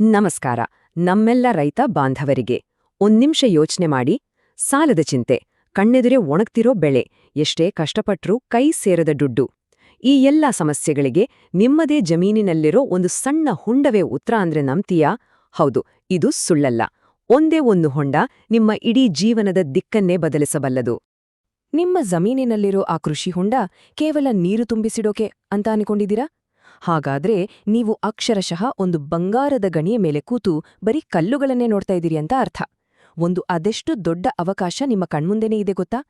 ನಮಸ್ಕಾರ, ನಮ್ಮೆಲ್ಲ ರೈತ ಬಾಂಧವರಿಗೆ. ಒಂದ್ನಿಮಿಷ ಯೋಚನೆ ಮಾಡಿ, ಸಾಲದ ಚಿಂತೆ, ಕಣ್ಣೆದುರೇ ಒಣಗ್ತಿರೋ ಬೆಳೆ, ಎಷ್ಟೇ ಕಷ್ಟಪಟ್ರೂ ಕೈ ಸೇರದ ದುಡ್ಡು. ಈ ಎಲ್ಲ ಸಮಸ್ಯೆಗಳಿಗೆ ನಿಮ್ಮದೇ ಜಮೀನಿನಲ್ಲಿರೋ ಒಂದು ಸಣ್ಣ ಹುಂಡವೇ ಉತ್ತರ ಅಂದ್ರೆ ನಂಬ್ತೀಯಾ? ಹೌದು, ಇದು ಸುಳ್ಳಲ್ಲ. ಒಂದೇ ಒಂದು ಹೊಂಡ ನಿಮ್ಮ ಇಡೀ ಜೀವನದ ದಿಕ್ಕನ್ನೇ ಬದಲಿಸಬಲ್ಲದು. ನಿಮ್ಮ ಜಮೀನಿನಲ್ಲಿರೋ ಆ ಕೃಷಿ ಹೊಂಡ ಕೇವಲ ನೀರು ತುಂಬಿಸಿಡೋಕೆ ಅಂತ ಅನ್ಕೊಂಡಿದ್ದೀರಾ? ಹಾಗಾದ್ರೆ ನೀವು ಅಕ್ಷರಶಃ ಒಂದು ಬಂಗಾರದ ಗಣಿಯ ಮೇಲೆ ಕೂತು ಬರೀ ಕಲ್ಲುಗಳನ್ನೇ ನೋಡ್ತಾ ಇದ್ದೀರಿ ಅಂತ ಅರ್ಥ. ಒಂದು ಅದೆಷ್ಟು ದೊಡ್ಡ ಅವಕಾಶ ನಿಮ್ಮ ಕಣ್ಮುಂದೆನೇ ಇದೆ ಗೊತ್ತಾ?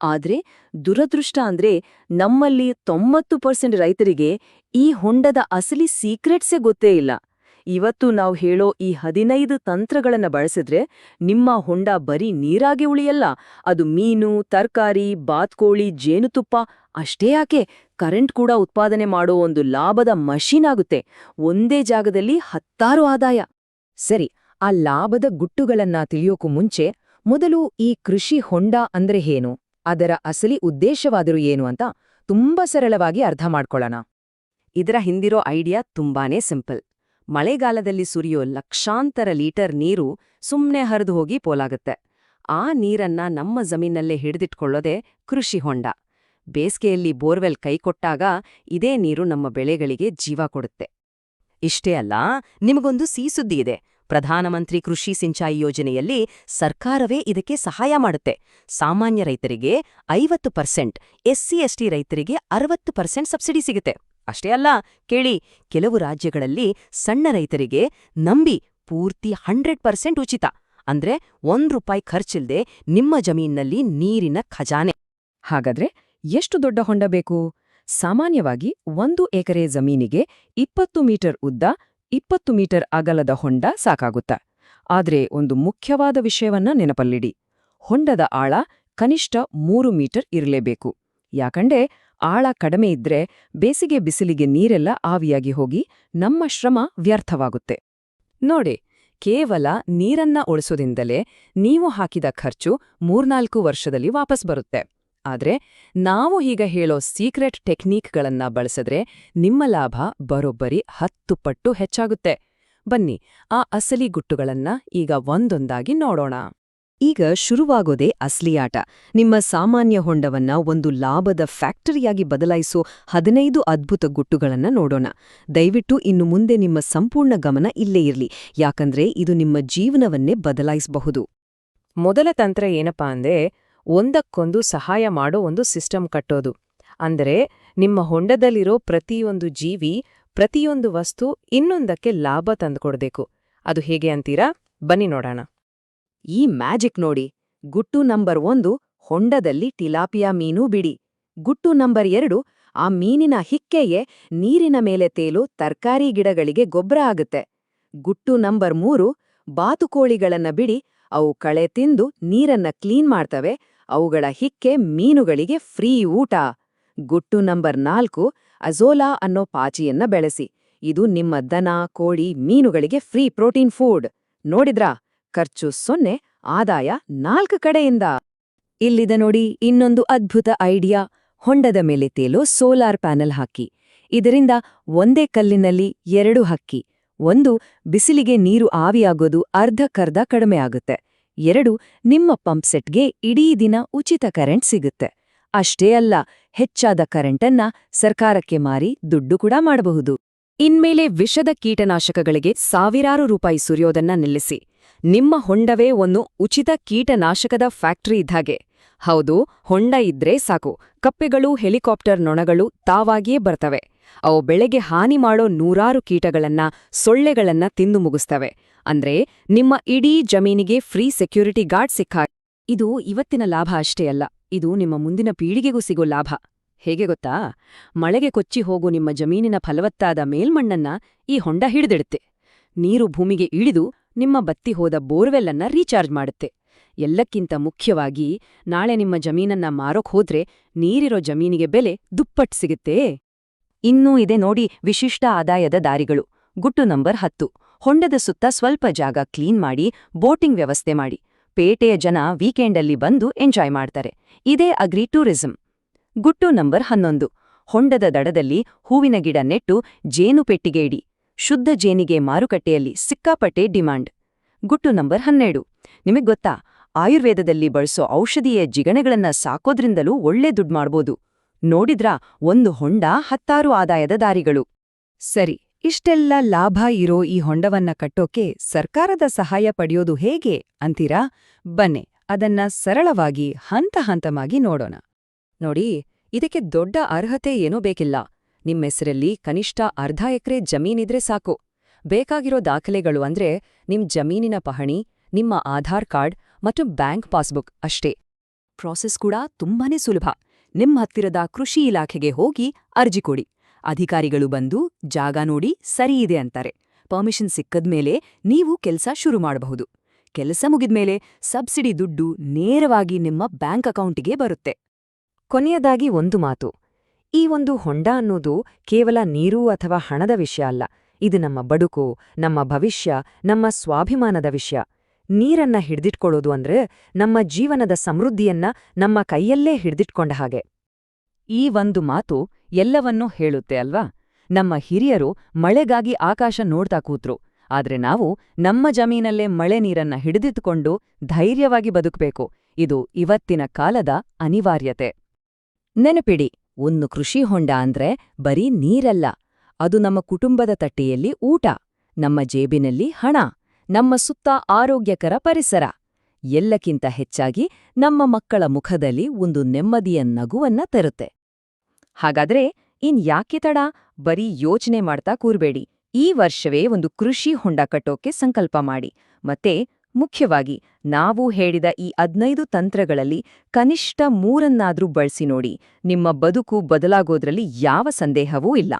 ಆದ್ರೆ ದುರದೃಷ್ಟ ಅಂದ್ರೆ ನಮ್ಮಲ್ಲಿ ತೊಂಬತ್ತು ಪರ್ಸೆಂಟ್ ರೈತರಿಗೆ ಈ ಹೊಂಡದ ಅಸಲಿ ಸೀಕ್ರೆಟ್ಸೇ ಗೊತ್ತೇ ಇಲ್ಲ. ಇವತ್ತು ನಾವು ಹೇಳೋ ಈ ಹದಿನೈದು ತಂತ್ರಗಳನ್ನ ಬಳಸಿದ್ರೆ ನಿಮ್ಮ ಹೊಂಡ ಬರೀ ನೀರಾಗಿ ಉಳಿಯಲ್ಲ, ಅದು ಮೀನು, ತರಕಾರಿ, ಬಾತ್ಕೋಳಿ, ಜೇನುತುಪ್ಪ ಅಷ್ಟೇ ಯಾಕೆ? ಕರೆಂಟ್ ಕೂಡ ಉತ್ಪಾದನೆ ಮಾಡೋ ಒಂದು ಲಾಭದ ಮಷೀನ್ ಆಗುತ್ತೆ. ಒಂದೇ ಜಾಗದಲ್ಲಿ ಹತ್ತಾರು ಆದಾಯ. ಸರಿ, ಆ ಲಾಭದ ಗುಟ್ಟುಗಳನ್ನ ತಿಳಿಯೋಕು ಮುಂಚೆ ಮೊದಲು ಈ ಕೃಷಿ ಹೊಂಡ ಅಂದ್ರೆ ಏನು? ಅದರ ಅಸಲಿ ಉದ್ದೇಶವಾದರೂ ಏನು ಅಂತ ತುಂಬಾ ಸರಳವಾಗಿ ಅರ್ಥ ಮಾಡ್ಕೊಳ್ಳೋಣ. ಇದರ ಹಿಂದಿರೋ ಐಡಿಯಾ ತುಂಬಾನೇ ಸಿಂಪಲ್. ಮಳೆಗಾಲದಲ್ಲಿ ಸುರಿಯೋ ಲಕ್ಷಾಂತರ ಲೀಟರ್ ನೀರು ಸುಮ್ಮನೆ ಹರಿದು ಹೋಗಿ ಪೋಲಾಗುತ್ತೆ. ಆ ನೀರನ್ನ ನಮ್ಮ ಜಮೀನಲ್ಲೇ ಹಿಡಿದಿಟ್ಕೊಳ್ಳೋದೇ ಕೃಷಿ ಹೊಂಡ. ಬೇಸಿಗೆಯಲ್ಲಿ ಬೋರ್ವೆಲ್ ಕೈಕೊಟ್ಟಾಗ ಇದೇ ನೀರು ನಮ್ಮ ಬೆಳೆಗಳಿಗೆ ಜೀವ ಕೊಡುತ್ತೆ. ಇಷ್ಟೇ ಅಲ್ಲ, ನಿಮಗೊಂದು ಸೀಸುದ್ದಿ ಇದೆ. ಪ್ರಧಾನಮಂತ್ರಿ ಕೃಷಿ ಸಿಂಚಾಯಿ ಯೋಜನೆಯಲ್ಲಿ ಸರ್ಕಾರವೇ ಇದಕ್ಕೆ ಸಹಾಯ ಮಾಡುತ್ತೆ. ಸಾಮಾನ್ಯ ರೈತರಿಗೆ ಐವತ್ತು ಪರ್ಸೆಂಟ್ ಎಸ್ಸಿ ಎಸ್ಟಿ ರೈತರಿಗೆ ಅರವತ್ತು ಪರ್ಸೆಂಟ್ ಸಬ್ಸಿಡಿ ಸಿಗುತ್ತೆ. ಅಷ್ಟೇ ಅಲ್ಲ, ಕೇಳಿ, ಕೆಲವು ರಾಜ್ಯಗಳಲ್ಲಿ ಸಣ್ಣ ರೈತರಿಗೆ ನಂಬಿ ಪೂರ್ತಿ ಹಂಡ್ರೆಡ್ ಪರ್ಸೆಂಟ್ ಉಚಿತ. ಅಂದ್ರೆ ಒಂದು ರೂಪಾಯಿ ಖರ್ಚಿಲ್ದೆ ನಿಮ್ಮ ಜಮೀನಿನಲ್ಲಿ ನೀರಿನ ಖಜಾನೆ. ಹಾಗಾದ್ರೆ ಎಷ್ಟು ದೊಡ್ಡ ಹೊಂಡ ಬೇಕು? ಸಾಮಾನ್ಯವಾಗಿ ಒಂದು ಎಕರೆ ಜಮೀನಿಗೆ ಇಪ್ಪತ್ತು ಮೀಟರ್ ಉದ್ದ, ಇಪ್ಪತ್ತು ಮೀಟರ್ ಅಗಲದ ಹೊಂಡ ಸಾಕಾಗುತ್ತ. ಆದ್ರೆ ಒಂದು ಮುಖ್ಯವಾದ ವಿಷಯವನ್ನ ನೆನಪಲ್ಲಿಡಿ. ಹೊಂಡದ ಆಳ ಕನಿಷ್ಠ ಮೂರು ಮೀಟರ್ ಇರಲೇಬೇಕು. ಯಾಕಂಡೆ ಆಳ ಕಡಿಮೆ ಇದ್ರೆ ಬೇಸಿಗೆ ಬಿಸಿಲಿಗೆ ನೀರೆಲ್ಲ ಆವಿಯಾಗಿ ಹೋಗಿ ನಮ್ಮ ಶ್ರಮ ವ್ಯರ್ಥವಾಗುತ್ತೆ. ನೋಡಿ, ಕೇವಲ ನೀರನ್ನ ಉಳಿಸೋದಿಂದಲೇ ನೀವು ಹಾಕಿದ ಖರ್ಚು ಮೂರ್ನಾಲ್ಕು ವರ್ಷದಲ್ಲಿ ವಾಪಸ್ ಬರುತ್ತೆ. ಆದ್ರೆ ನಾವು ಈಗ ಹೇಳೋ ಸೀಕ್ರೆಟ್ ಟೆಕ್ನೀಕ್ಗಳನ್ನ ಬಳಸಿದ್ರೆ ನಿಮ್ಮ ಲಾಭ ಬರೋಬ್ಬರಿ ಹತ್ತು ಪಟ್ಟು ಹೆಚ್ಚಾಗುತ್ತೆ. ಬನ್ನಿ, ಆ ಅಸಲಿ ಗುಟ್ಟುಗಳನ್ನ ಈಗ ಒಂದೊಂದಾಗಿ ನೋಡೋಣ. ಈಗ ಶುರುವಾಗೋದೇ ಆಟ. ನಿಮ್ಮ ಸಾಮಾನ್ಯ ಹೊಂಡವನ್ನ ಒಂದು ಲಾಭದ ಫ್ಯಾಕ್ಟರಿಯಾಗಿ ಬದಲಾಯಿಸೋ ಹದಿನೈದು ಅದ್ಭುತ ಗುಟ್ಟುಗಳನ್ನ ನೋಡೋಣ. ದಯವಿಟ್ಟು ಇನ್ನು ಮುಂದೆ ನಿಮ್ಮ ಸಂಪೂರ್ಣ ಗಮನ ಇಲ್ಲೇ ಇರ್ಲಿ, ಯಾಕಂದ್ರೆ ಇದು ನಿಮ್ಮ ಜೀವನವನ್ನೇ ಬದಲಾಯಿಸಬಹುದು. ಮೊದಲ ತಂತ್ರ ಏನಪ್ಪಾ ಅಂದ್ರೆ ಒಂದಕ್ಕೊಂದು ಸಹಾಯ ಮಾಡೋ ಒಂದು ಸಿಸ್ಟಮ್ ಕಟ್ಟೋದು. ಅಂದರೆ ನಿಮ್ಮ ಹೊಂಡದಲ್ಲಿರೋ ಪ್ರತಿಯೊಂದು ಜೀವಿ, ಪ್ರತಿಯೊಂದು ವಸ್ತು ಇನ್ನೊಂದಕ್ಕೆ ಲಾಭ ತಂದುಕೊಡ್ಬೇಕು. ಅದು ಹೇಗೆ ಅಂತೀರಾ? ಬನ್ನಿ ನೋಡೋಣ. ಈ ಮ್ಯಾಜಿಕ್ ನೋಡಿ. ಗುಟ್ಟು ನಂಬರ್ ಒಂದು, ಹೊಂಡದಲ್ಲಿ ಟಿಲಾಪಿಯಾ ಮೀನು ಬಿಡಿ. ಗುಟ್ಟು ನಂಬರ್ ಎರಡು, ಆ ಮೀನಿನ ಹಿಕ್ಕೆಯೇ ನೀರಿನ ಮೇಲೆ ತೇಲು ತರ್ಕಾರಿ ಗಿಡಗಳಿಗೆ ಗೊಬ್ಬರ ಆಗುತ್ತೆ. ಗುಟ್ಟು ನಂಬರ್ ಮೂರು, ಬಾತುಕೋಳಿಗಳನ್ನ ಬಿಡಿ. ಅವು ಕಳೆ ತಿಂದು ನೀರನ್ನ ಕ್ಲೀನ್ ಮಾಡ್ತವೆ. ಅವುಗಳ ಹಿಕ್ಕೆ ಮೀನುಗಳಿಗೆ ಫ್ರೀ ಊಟ. ಗುಟ್ಟು ನಂಬರ್ ನಾಲ್ಕು, ಅಜೋಲಾ ಅನ್ನೋ ಪಾಚಿಯನ್ನ ಬೆಳೆಸಿ. ಇದು ನಿಮ್ಮ ದನ, ಕೋಳಿ, ಮೀನುಗಳಿಗೆ ಫ್ರೀ ಪ್ರೋಟೀನ್ ಫುಡ್. ನೋಡಿದ್ರಾ? ಖರ್ಚು ಸೊನ್ನೆ, ಆದಾಯ ನಾಲ್ಕು ಕಡೆಯಿಂದ. ಇಲ್ಲಿದೆ ನೋಡಿ, ಇನ್ನೊಂದು ಅದ್ಭುತ ಐಡಿಯಾ. ಹೊಂಡದ ಮೇಲೆ ತೇಲೋ ಸೋಲಾರ್ ಪ್ಯಾನೆಲ್ ಹಾಕಿ. ಇದರಿಂದ ಒಂದೇ ಕಲ್ಲಿನಲ್ಲಿ ಎರಡು ಹಕ್ಕಿ. ಒಂದು, ಬಿಸಿಲಿಗೆ ನೀರು ಆವಿಯಾಗೋದು ಅರ್ಧಕ್ಕರ್ಧ ಕಡಿಮೆ ಆಗುತ್ತೆ. ಎರಡು ನಿಮ್ಮ ಪಂಪ್ ಸೆಟ್ಗೆ ಇಡೀ ದಿನ ಉಚಿತ ಕರೆಂಟ್ ಸಿಗುತ್ತೆ. ಅಷ್ಟೇ ಅಲ್ಲ, ಹೆಚ್ಚಾದ ಕರೆಂಟನ್ನ ಸರ್ಕಾರಕ್ಕೆ ಮಾರಿ ದುಡ್ಡು ಕೂಡ ಮಾಡಬಹುದು. ಇನ್ಮೇಲೆ ವಿಷದ ಕೀಟನಾಶಕಗಳಿಗೆ ಸಾವಿರಾರು ರೂಪಾಯಿ ಸುರಿಯೋದನ್ನ ನಿಲ್ಲಿಸಿ. ನಿಮ್ಮ ಹೊಂಡವೇ ಒಂದು ಉಚಿತ ಕೀಟನಾಶಕದ ಫ್ಯಾಕ್ಟರಿ ಇದ್ದಾಗೆ ಹೌದು, ಹೊಂಡ ಇದ್ರೆ ಸಾಕು. ಕಪ್ಪೆಗಳು ಹೆಲಿಕಾಪ್ಟರ್ ನೊಣಗಳು ತಾವಾಗಿಯೇ ಬರ್ತವೆ. ಅವು ಬೆಳೆಗೆ ಹಾನಿ ಮಾಡೋ ನೂರಾರು ಕೀಟಗಳನ್ನ, ಸೊಳ್ಳೆಗಳನ್ನ ತಿಂದು ಮುಗಿಸ್ತವೆ. ಅಂದ್ರೆ ನಿಮ್ಮ ಇಡೀ ಜಮೀನಿಗೆ ಫ್ರೀ ಸೆಕ್ಯೂರಿಟಿ ಗಾರ್ಡ್ ಸಿಕ್ಕ ಇದು ಇವತ್ತಿನ ಲಾಭ ಅಷ್ಟೇ ಅಲ್ಲ, ಇದು ನಿಮ್ಮ ಮುಂದಿನ ಪೀಳಿಗೆಗೂ ಸಿಗೋ ಲಾಭ. ಹೇಗೆ ಗೊತ್ತಾ? ಮಳೆಗೆ ಕೊಚ್ಚಿ ಹೋಗೋ ನಿಮ್ಮ ಜಮೀನಿನ ಫಲವತ್ತಾದ ಮೇಲ್ಮಣ್ಣನ್ನ ಈ ಹೊಂಡ ಹಿಡಿದಿಡುತ್ತೆ. ನೀರು ಭೂಮಿಗೆ ಇಳಿದು ನಿಮ್ಮ ಬತ್ತಿ ಹೋದ ಬೋರ್ವೆಲ್ಲನ್ನ ರೀಚಾರ್ಜ್ ಮಾಡುತ್ತೆ. ಎಲ್ಲಕ್ಕಿಂತ ಮುಖ್ಯವಾಗಿ ನಾಳೆ ನಿಮ್ಮ ಜಮೀನನ್ನ ಮಾರೋಕ್ ಹೋದ್ರೆ ನೀರಿರೋ ಜಮೀನಿಗೆ ಬೆಲೆ ದುಪ್ಪಟ್ ಸಿಗುತ್ತೆ. ಇನ್ನೂ ಇದೆ ನೋಡಿ ವಿಶಿಷ್ಟ ಆದಾಯದ ದಾರಿಗಳು. ಗುಟ್ಟು ನಂಬರ್ ಹತ್ತು. ಹೊಂಡದ ಸುತ್ತ ಸ್ವಲ್ಪ ಜಾಗ ಕ್ಲೀನ್ ಮಾಡಿ, ಬೋಟಿಂಗ್ ವ್ಯವಸ್ಥೆ ಮಾಡಿ. ಪೇಟೆಯ ಜನ ವೀಕೆಂಡಲ್ಲಿ ಬಂದು ಎಂಜಾಯ್ ಮಾಡ್ತಾರೆ. ಇದೇ ಅಗ್ರಿ ಟೂರಿಸಂ. ಗುಟ್ಟು ನಂಬರ್ ಹನ್ನೊಂದು. ಹೊಂಡದ ದಡದಲ್ಲಿ ಹೂವಿನ ಗಿಡ ನೆಟ್ಟು, ಜೇನು ಪೆಟ್ಟಿಗೆ ಇಡಿ. ಶುದ್ಧ ಜೇನಿಗೆ ಮಾರುಕಟ್ಟೆಯಲ್ಲಿ ಸಿಕ್ಕಾಪಟ್ಟೆ ಡಿಮಾಂಡ್. ಗುಟ್ಟು ನಂಬರ್ ಹನ್ನೆರಡು. ನಿಮಗ್ ಗೊತ್ತಾ? ಆಯುರ್ವೇದದಲ್ಲಿ ಬಳಸೋ ಔಷಧೀಯ ಜಿಗಣೆಗಳನ್ನ ಸಾಕೋದ್ರಿಂದಲೂ ಒಳ್ಳೆ ದುಡ್ಡು ಮಾಡ್ಬೋದು. ನೋಡಿದ್ರಾ? ಒಂದು ಹೊಂಡ ಹತ್ತಾರು ಆದಾಯದ ದಾರಿಗಳು. ಸರಿ. ಇಷ್ಟೆಲ್ಲ ಲಾಭ ಇರೋ ಈ ಹೊಂಡವನ್ನ ಕಟ್ಟೋಕೆ ಸರ್ಕಾರದ ಸಹಾಯ ಪಡೆಯೋದು ಹೇಗೆ ಅಂತೀರಾ? ಬನ್ನಿ, ಅದನ್ನ ಸರಳವಾಗಿ ಹಂತ ಹಂತವಾಗಿ ನೋಡೋಣ. ನೋಡಿ, ಇದಕ್ಕೆ ದೊಡ್ಡ ಅರ್ಹತೆ ಏನೂ ಬೇಕಿಲ್ಲ. ನಿಮ್ಮೆಸರಲ್ಲಿ ಕನಿಷ್ಠ ಅರ್ಧ ಎಕರೆ ಜಮೀನಿದ್ರೆ ಸಾಕು. ಬೇಕಾಗಿರೋ ದಾಖಲೆಗಳು ಅಂದ್ರೆ ನಿಮ್ ಜಮೀನಿನ ಪಹಣಿ, ನಿಮ್ಮ ಆಧಾರ್ ಕಾರ್ಡ್ ಮತ್ತು ಬ್ಯಾಂಕ್ ಪಾಸ್ಬುಕ್ ಅಷ್ಟೇ. ಪ್ರಾಸೆಸ್ ಕೂಡ ತುಂಬಾನೇ ಸುಲಭ. ನಿಮ್ಮ ಹತ್ತಿರದ ಕೃಷಿ ಇಲಾಖೆಗೆ ಹೋಗಿ ಅರ್ಜಿ ಕೊಡಿ. ಅಧಿಕಾರಿಗಳು ಬಂದು ಜಾಗ ನೋಡಿ ಸರಿ ಇದೆ ಅಂತಾರೆ. ಪರ್ಮಿಷನ್ ಸಿಕ್ಕದ್ಮೇಲೆ ನೀವು ಕೆಲಸ ಶುರು ಮಾಡಬಹುದು. ಕೆಲಸ ಮುಗಿದ್ಮೇಲೆ ಸಬ್ಸಿಡಿ ದುಡ್ಡು ನೇರವಾಗಿ ನಿಮ್ಮ ಬ್ಯಾಂಕ್ ಅಕೌಂಟಿಗೆ ಬರುತ್ತೆ. ಕೊನೆಯದಾಗಿ ಒಂದು ಮಾತು. ಈ ಒಂದು ಹೊಂಡ ಅನ್ನೋದು ಕೇವಲ ನೀರು ಅಥವಾ ಹಣದ ವಿಷಯ ಅಲ್ಲ. ಇದು ನಮ್ಮ ಬಡುಕು ನಮ್ಮ ಭವಿಷ್ಯ, ನಮ್ಮ ಸ್ವಾಭಿಮಾನದ ವಿಷಯ. ನೀರನ್ನ ಹಿಡಿದಿಟ್ಕೊಳ್ಳೋದು ಅಂದ್ರೆ ನಮ್ಮ ಜೀವನದ ಸಮೃದ್ಧಿಯನ್ನ ನಮ್ಮ ಕೈಯಲ್ಲೇ ಹಿಡ್ದಿಟ್ಕೊಂಡ ಹಾಗೆ. ಈ ಒಂದು ಮಾತು ಎಲ್ಲವನ್ನೂ ಹೇಳುತ್ತೆ ಅಲ್ವಾ? ನಮ್ಮ ಹಿರಿಯರು ಮಳೆಗಾಗಿ ಆಕಾಶ ನೋಡ್ತಾ ಕೂತ್ರು. ಆದ್ರೆ ನಾವು ನಮ್ಮ ಜಮೀನಲ್ಲೇ ಮಳೆ ನೀರನ್ನ ಹಿಡಿದಿಟ್ಟುಕೊಂಡು ಧೈರ್ಯವಾಗಿ ಬದುಕಬೇಕು. ಇದು ಇವತ್ತಿನ ಕಾಲದ ಅನಿವಾರ್ಯತೆ. ನೆನಪಿಡಿ, ಒಂದು ಕೃಷಿ ಹೊಂಡ ಅಂದ್ರೆ ಬರೀ ನೀರಲ್ಲ. ಅದು ನಮ್ಮ ಕುಟುಂಬದ ತಟ್ಟೆಯಲ್ಲಿ ಊಟ, ನಮ್ಮ ಜೇಬಿನಲ್ಲಿ ಹಣ, ನಮ್ಮ ಸುತ್ತ ಆರೋಗ್ಯಕರ ಪರಿಸರ. ಎಲ್ಲಕ್ಕಿಂತ ಹೆಚ್ಚಾಗಿ ನಮ್ಮ ಮಕ್ಕಳ ಮುಖದಲ್ಲಿ ಒಂದು ನೆಮ್ಮದಿಯ ನಗುವನ್ನ ತರುತ್ತೆ. ಹಾಗಾದ್ರೆ ಇನ್ ಯಾಕೆ ತಡ? ಬರೀ ಯೋಚನೆ ಮಾಡ್ತಾ ಕೂರ್ಬೇಡಿ. ಈ ವರ್ಷವೇ ಒಂದು ಕೃಷಿ ಹೊಂಡ ಕಟ್ಟೋಕೆ ಸಂಕಲ್ಪ ಮಾಡಿ. ಮತ್ತೆ ಮುಖ್ಯವಾಗಿ ನಾವು ಹೇಳಿದ ಈ ಹದ್ನೈದು ತಂತ್ರಗಳಲ್ಲಿ ಕನಿಷ್ಠ ಮೂರನ್ನಾದ್ರೂ ಬಳಸಿ ನೋಡಿ. ನಿಮ್ಮ ಬದುಕು ಬದಲಾಗೋದ್ರಲ್ಲಿ ಯಾವ ಸಂದೇಹವೂ ಇಲ್ಲ.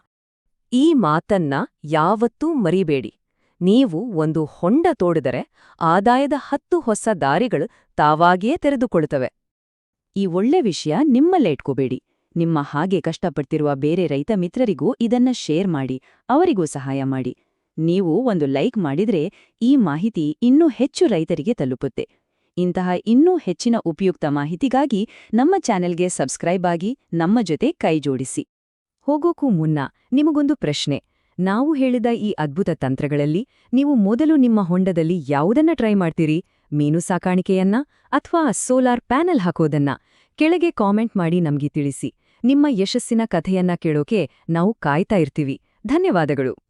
ಈ ಮಾತನ್ನ ಯಾವತ್ತೂ ಮರಿಬೇಡಿ. ನೀವು ಒಂದು ಹೊಂಡ ತೋಡಿದರೆ ಆದಾಯದ ಹತ್ತು ಹೊಸ ದಾರಿಗಳು ತಾವಾಗಿಯೇ ತೆರೆದುಕೊಳ್ಳುತ್ತವೆ. ಈ ಒಳ್ಳೆ ವಿಷಯ ನಿಮ್ಮಲ್ಲೇ ಇಟ್ಕೋಬೇಡಿ. ನಿಮ್ಮ ಹಾಗೆ ಕಷ್ಟಪಡ್ತಿರುವ ಬೇರೆ ರೈತ ಮಿತ್ರರಿಗೂ ಇದನ್ನ ಶೇರ್ ಮಾಡಿ, ಅವರಿಗೂ ಸಹಾಯ ಮಾಡಿ. ನೀವು ಒಂದು ಲೈಕ್ ಮಾಡಿದ್ರೆ ಈ ಮಾಹಿತಿ ಇನ್ನೂ ಹೆಚ್ಚು ರೈತರಿಗೆ ತಲುಪುತ್ತೆ. ಇಂತಹ ಇನ್ನೂ ಹೆಚ್ಚಿನ ಉಪಯುಕ್ತ ಮಾಹಿತಿಗಾಗಿ ನಮ್ಮ ಚಾನೆಲ್ಗೆ ಸಬ್ಸ್ಕ್ರೈಬ್ ಆಗಿ ನಮ್ಮ ಜೊತೆ ಕೈಜೋಡಿಸಿ ಹೋಗೋಕ್ಕೂ ಮುನ್ನ ನಿಮಗೊಂದು ಪ್ರಶ್ನೆ. ನಾವು ಹೇಳಿದ ಈ ಅದ್ಭುತ ತಂತ್ರಗಳಲ್ಲಿ ನೀವು ಮೊದಲು ನಿಮ್ಮ ಹೊಂಡದಲ್ಲಿ ಯಾವುದನ್ನ ಟ್ರೈ ಮಾಡ್ತೀರಿ? ಮೀನು ಸಾಕಾಣಿಕೆಯನ್ನ ಅಥವಾ ಸೋಲಾರ್ ಪ್ಯಾನೆಲ್ ಹಾಕೋದನ್ನ? ಕೆಳಗೆ ಕಾಮೆಂಟ್ ಮಾಡಿ ನಮಗೆ ತಿಳಿಸಿ. ನಿಮ್ಮ ಯಶಸ್ಸಿನ ಕಥೆಯನ್ನ ಕೇಳೋಕೆ ನಾವು ಕಾಯ್ತಾ ಇರ್ತೀವಿ. ಧನ್ಯವಾದಗಳು.